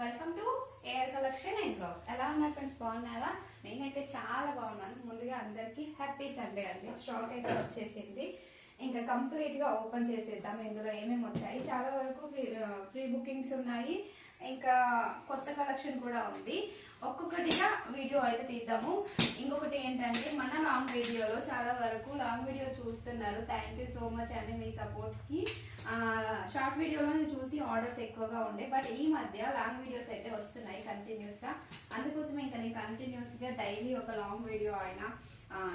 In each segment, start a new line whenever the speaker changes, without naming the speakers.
Welcome to air collection and blogs ఎలా ఉన్నారు friends బాగున్నారా? నేనైతే చాలా బాగున్నాను. ముందుగా అందరికీ హ్యాపీ సండే అండి. స్టాక్ అయితే వచ్చేసింది. ఇంకా కంప్లీట్గా ఓపెన్ చేసేద్దాం. ఇందులో ఏమేమి వచ్చాయి? చాలా వరకు ప్రీ బుకింగ్స్ uh, ఉన్నాయి. ఇంకా కొత్త కలెక్షన్ కూడా ఉంది. ఒక్కొక్కటిగా వీడియో అయితే తీద్దాము. ఇంకొకటి ఏంటంటే మన లాంగ్ వీడియోలో చాలా వరకు లాంగ్ వీడియో చూస్తున్నారు. థ్యాంక్ యూ సో మచ్ అండి మీ సపోర్ట్కి షార్ట్ వీడియోలో చూసి ఆర్డర్స్ ఎక్కువగా ఉండే బట్ ఈ మధ్య లాంగ్ వీడియోస్ అయితే వస్తున్నాయి కంటిన్యూస్గా అందుకోసమే ఇంకా నేను కంటిన్యూస్గా డైలీ ఒక లాంగ్ వీడియో అయినా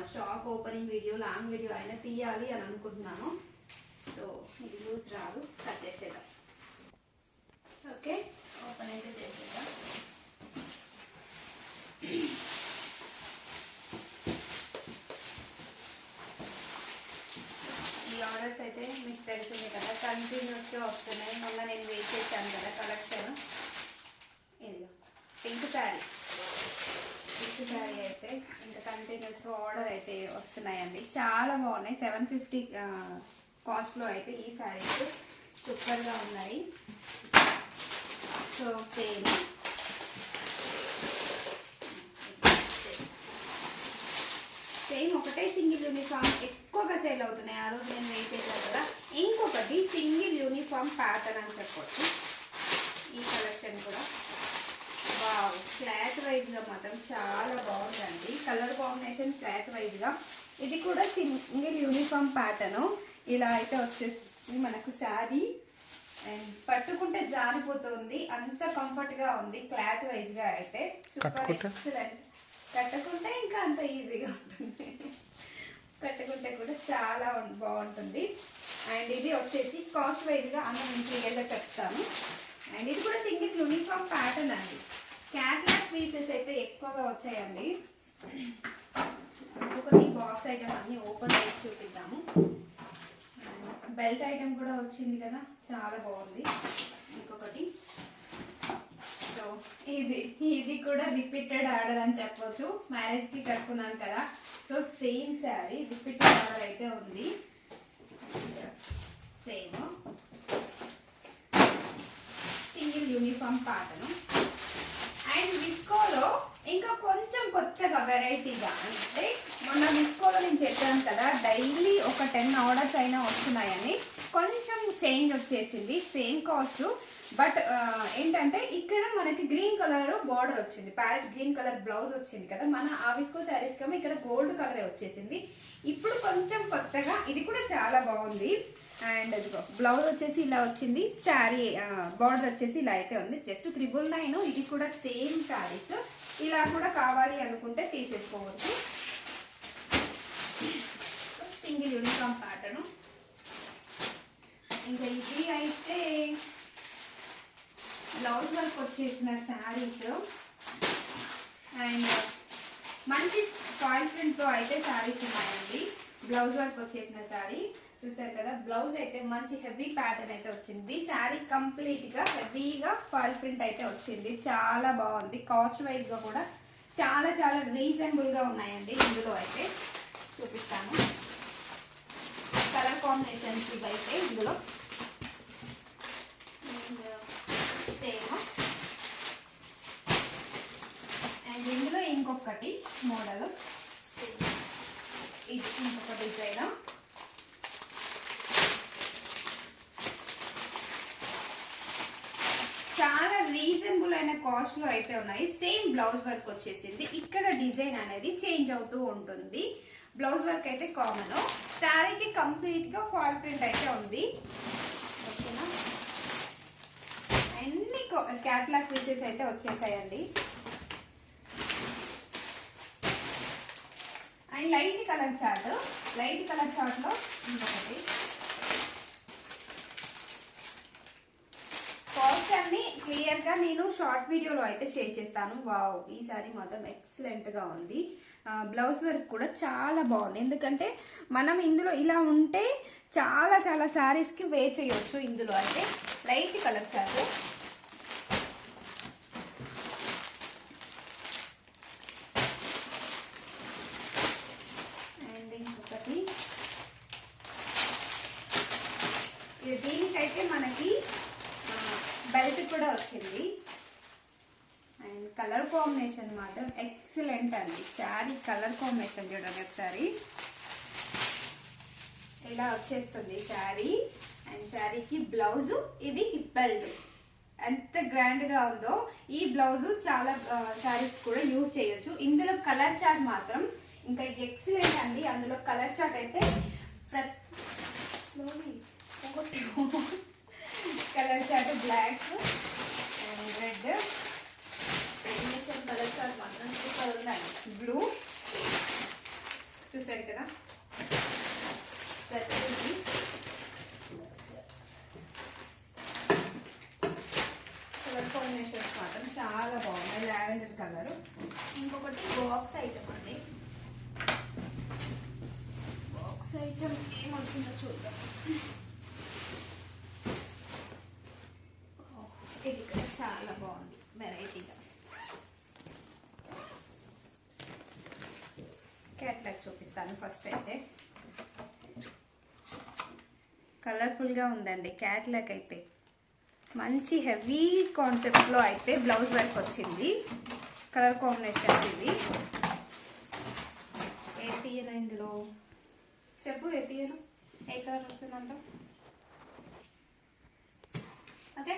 stock opening video long video అయినా తీయాలి అని అనుకుంటున్నాను. సో ఇది యూస్ రాదు. కట్ చేసేద్దాం. ఓకే ఓపెన్ అయితే చేసేద్దాం. ఈ ఆర్డర్స్ అయితే మీకు తెలిసింది కదా కంటిన్యూస్గా వస్తున్నాయి. మొన్న నేను వెయిట్ చేశాను కదా కలెక్షన్ ఇదిగో పింక్ శారీ పింక్ శారీ అయితే ఇంకా కంటిన్యూస్గా ఆర్డర్ అయితే వస్తున్నాయండి. చాలా బాగున్నాయి. సెవెన్ ఫిఫ్టీ కాస్ట్లో అయితే ఈ శారీస్ సూపర్గా ఉన్నాయి. సో సేమ్ సేమ్ ఒకటే సింగిల్ యూనిఫామ్ ఎక్కువగా సేల్ అవుతున్నాయి. ఆ రోజు నేను వెయిట్ చేశాను కదా. ఇంకొకటి సింగిల్ యూనిఫామ్ ప్యాటర్న్ అని చెప్పొచ్చు. ఈ కలెక్షన్ కూడా. వావ్ క్లాత్ వైజ్గా మాత్రం చాలా బాగుందండి. కలర్ కాంబినేషన్ క్లాత్ వైజ్గా ఇది కూడా సింగిల్ యూనిఫామ్ ప్యాటర్ను ఇలా అయితే వచ్చేస్తుంది మనకు శారీ. అండ్ పట్టుకుంటే జారిపోతుంది. అంత కంఫర్ట్గా ఉంది క్లాత్ వైజ్గా అయితే. సూపర్
కట్టుకుంటే?
ఎక్సలెంట్. కట్టుకుంటే ఇంకా అంత ఈజీగా ఉంటుంది. కట్టుకుంటే కూడా చాలా బాగుంటుంది. అండ్ ఇది వచ్చేసి కాస్ట్ వైజ్గా అన్న గా చెప్తాను. అండ్ ఇది కూడా సింగిల్ యూనిఫామ్ ప్యాటర్న్ అండి. క్యాట్లాగ్ పీసెస్ అయితే ఎక్కువగా వచ్చాయండి. ఒకటి బాక్స్ ఐటమ్ అన్ని ఓపెన్ చేసి చూపిద్దాము. బెల్ట్ ఐటమ్ కూడా వచ్చింది కదా చాలా బాగుంది. ఇంకొకటి. సో ఇది ఇది కూడా రిపీటెడ్ ఆర్డర్ అని చెప్పొచ్చు. మ్యారేజ్కి కట్టుకున్నాను కదా. So same sari repeated order అయితే ఉంది. సేమ్. సింగిల్ యూనిఫామ్ పాటను అండ్ విస్కోలో ఇంకా కొంచెం కొత్తగా వెరైటీగా అంటే మొన్న విస్కోలో నేను చెప్పాను కదా డైలీ ఒక టెన్ ఆర్డర్స్ అయినా వస్తున్నాయని. కొంచెం చేంజ్ వచ్చేసింది సేమ్ కాస్ట్ బట్ ఏంటంటే ఇక్కడ మనకి గ్రీన్ కలర్ బార్డర్ వచ్చింది ప్యారెట్ గ్రీన్ కలర్ బ్లౌజ్ వచ్చింది కదా. మన ఆవిస్కో శారీస్ కమ్మ ఇక్కడ గోల్డ్ కలరే వచ్చేసింది. ఇప్పుడు కొంచెం కొత్తగా ఇది కూడా చాలా బాగుంది. అండ్ అదిగో బ్లౌజ్ వచ్చేసి ఇలా వచ్చింది శారీ బార్డర్ వచ్చేసి ఇలా అయితే ఉంది. జస్ట్ త్రిబుల్ నైన్ ఇది కూడా సేమ్ శారీస్ ఇలా కూడా కావాలి అనుకుంటే తీసేసుకోవచ్చు. Single uniform pattern. ఇంకా ఇది అయితే బ్లౌజ్ వర్క్ వచ్చేసిన శారీస్. అండ్ మంచి ఫాయిల్ ప్రింట్తో అయితే శారీస్ ఉన్నాయండి. బ్లౌజ్ వర్క్ వచ్చేసిన శారీ. చూసారు కదా బ్లౌజ్ అయితే మంచి హెవీ ప్యాటర్న్ అయితే వచ్చింది. శారీ కంప్లీట్గా హెవీగా ఫాయిల్ ప్రింట్ అయితే వచ్చింది. చాలా బాగుంది. కాస్ట్ వైజ్గా కూడా చాలా చాలా రీజనబుల్గా ఉన్నాయండి ఇందులో అయితే. చూపిస్తాను. కలర్ కాంబినేషన్స్ ఇవైతే అయితే ఇందులో. సేమ్. అండ్ ఇందులో ఇంకొకటి మోడల్. ఇది ఇంకొక డిజైన్. చాలా రీజనబుల్ అయిన కాస్ట్లో అయితే ఉన్నాయి. సేమ్ బ్లౌజ్ వర్క్ వచ్చేసింది. ఇక్కడ డిజైన్ అనేది చేంజ్ అవుతూ ఉంటుంది. బ్లౌజ్ వర్క్ అయితే కామన్ శారీకి కంప్లీట్గా ఫాల్ ప్రింట్ అయితే ఉంది. ఓకేనా? అన్ని క్యాట్లాగ్ పీసెస్ అయితే వచ్చేసాయండి. And light colour chart light colour చార్ట్లో ఇంకొకటి. కాస్ట్ అన్ని క్లియర్గా నేను షార్ట్ వీడియోలో అయితే షేర్ చేస్తాను. వావ్ ఈ సారీ మాత్రం ఎక్సలెంట్గా ఉంది. బ్లౌజ్ వర్క్ కూడా చాలా బాగుంది. ఎందుకంటే మనం ఇందులో ఇలా ఉంటే చాలా చాలా శారీస్కి వే చేయొచ్చు ఇందులో. అయితే లైట్ కలర్ శారీ అండ్ ఇంకొకటి. ఇది దీనికైతే మనకి బెల్ట్ కూడా వచ్చింది. అండ్ కలర్ కాంబినేషన్ మాత్రం ఎక్సలెంట్ అండి. శారీ కలర్ కాంబినేషన్ చూడండి ఒకసారి. ఇలా వచ్చేస్తుంది శారీ అండ్ శారీకి బ్లౌజ్ ఇది హిప్పెల్డ్ ఎంత గ్రాండ్గా ఉందో. ఈ బ్లౌజ్ చాలా శారీస్ కూడా యూజ్ చేయొచ్చు. ఇందులో కలర్ చార్ట్ మాత్రం ఇంకా ఎక్సలెంట్ అండి. అందులో కలర్ చార్ట్ అయితే colour chart black and red combination colour chart మాత్రం సూపర్ ఉందండి బ్లూ చూసారు కదా? ప్రతిదీ. కలర్ కాంబినేషన్స్ మాత్రం చాలా బాగున్నాయి. Lavender colour. ఇంకొకటి బాక్స్ ఐటమ్ అండి. బాక్స్ ఐటమ్ ఏమొచ్చిందో చూద్దాం ఓ, ఇది కూడా చాలా బాగుంది వెరైటీగా క్యాట్లాగ్ చూపిస్తాను ఫస్ట్ అయితే. కలర్ఫుల్గా ఉందండి క్యాట్లాగ్ అయితే. మంచి హెవీ కాన్సెప్ట్లో అయితే బ్లౌజ్ వర్క్ వచ్చింది. కలర్ కాంబినేషన్ ఇవి. ఏ తీయన ఇందులో? చెప్పు ఏ తీయను? ఏ కలర్ వస్తుందంట ఓకే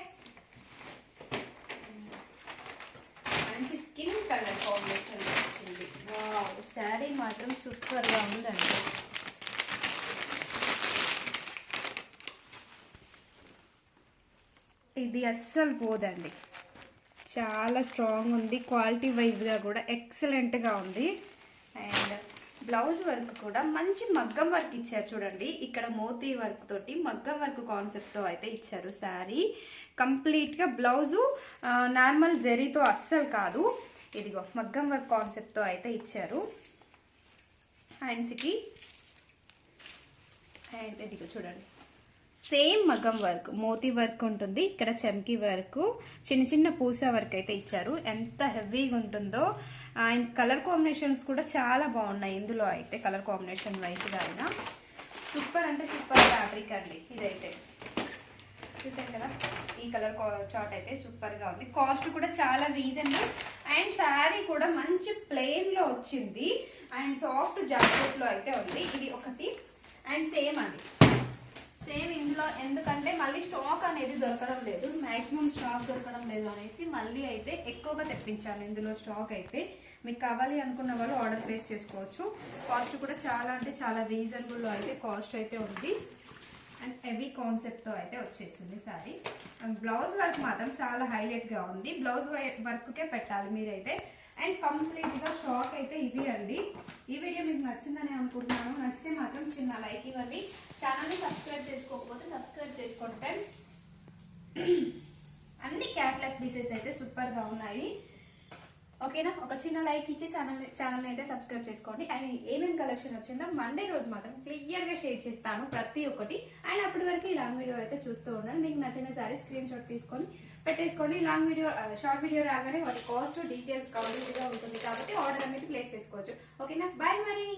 మంచి స్కిన్ కలర్ కాంబినేషన్ వచ్చింది వావ్ శారీ మాత్రం సూపర్గా ఉందండి. ఇది అస్సలు పోదండి. చాలా స్ట్రాంగ్ ఉంది. క్వాలిటీ వైజ్గా కూడా ఎక్సలెంట్గా ఉంది. అండ్ బ్లౌజ్ వర్క్ కూడా మంచి మగ్గం వర్క్ ఇచ్చారు చూడండి. ఇక్కడ మోతీ వర్క్ తోటి మగ్గం వర్క్ కాన్సెప్ట్తో అయితే ఇచ్చారు శారీ కంప్లీట్గా బ్లౌజు నార్మల్ జరీతో అస్సలు కాదు. ఇదిగో మగ్గం వర్క్ కాన్సెప్ట్తో అయితే ఇచ్చారు. హ్యాండ్స్కి. అండ్ ఇదిగో చూడండి. Same maggam work moti work ఉంటుంది ఇక్కడ చమ్కీ వర్క్. చిన్న చిన్న పూస వర్క్ అయితే ఇచ్చారు. ఎంత హెవీగా ఉంటుందో. అండ్ కలర్ కాంబినేషన్స్ కూడా చాలా బాగున్నాయి ఇందులో అయితే కలర్ కాంబినేషన్ వైజ్గా అయినా. సూపర్ అంటే సూపర్ ఫ్యాబ్రిక్ అండి ఇదైతే. చూసారు కదా? ఈ కలర్ చాట్ అయితే సూపర్గా ఉంది. కాస్ట్ కూడా చాలా రీజనబుల్. అండ్ శారీ కూడా మంచి ప్లెయిన్లో వచ్చింది. అండ్ సాఫ్ట్ జాకెట్లో అయితే ఉంది. ఇది ఒకటి. అండ్ సేమ్ అండి. సేమ్ ఇందులో ఎందుకంటే మళ్ళీ స్టాక్ అనేది దొరకడం లేదు. మ్యాక్సిమం స్టాక్ దొరకడం లేదు అనేసి మళ్ళీ అయితే ఎక్కువగా తెప్పించాను ఇందులో స్టాక్ అయితే మీకు కావాలి అనుకున్న వాళ్ళు ఆర్డర్ ప్లేస్ చేసుకోవచ్చు. కాస్ట్ కూడా చాలా అంటే చాలా రీజనబుల్లో అయితే కాస్ట్ అయితే ఉంది. అండ్ హెవీ కాన్సెప్ట్తో అయితే వచ్చేసింది సారీ. అండ్ బ్లౌజ్ వర్క్ మాత్రం చాలా హైలైట్గా ఉంది. బ్లౌజ్ వర్క్కే పెట్టాలి మీరైతే. అండ్ కంప్లీట్గా స్టాక్ అయితే ఇది అండి. ఈ వీడియో మీకు నచ్చిందని అనుకుంటున్నాను. నచ్చితే మాత్రం చిన్న లైక్ ఇవ్వండి. ఛానల్ని సబ్స్క్రైబ్ చేసుకోకపోతే సబ్స్క్రైబ్ చేసుకోండి ఫ్రెండ్స్. అన్ని క్యాట్లాగ్ పీసెస్ అయితే సూపర్గా ఉన్నాయి. ఓకేనా? ఒక చిన్న లైక్ ఇచ్చి ఛానల్ ఛానల్ అయితే సబ్స్క్రైబ్ చేసుకోండి. అండ్ ఏమేమి కలెక్షన్ వచ్చిందో మండే రోజు మాత్రం క్లియర్గా షేర్ చేస్తాను ప్రతి ఒక్కటి. అండ్ అప్పటి వరకు ఈ లాంగ్ వీడియో అయితే చూస్తూ ఉండండి. మీకు నచ్చిన సారీ స్క్రీన్ షాట్ తీసుకొని పెట్టేసుకోండి. లాంగ్ వీడియో షార్ట్ వీడియో రాగానే వాటి కాస్ట్ డీటెయిల్స్ కంప్లీట్గా ఉంటుంది కాబట్టి ఆర్డర్ అనేది ప్లేస్ చేసుకోవచ్చు. ఓకేనా? బాయ్ మరి.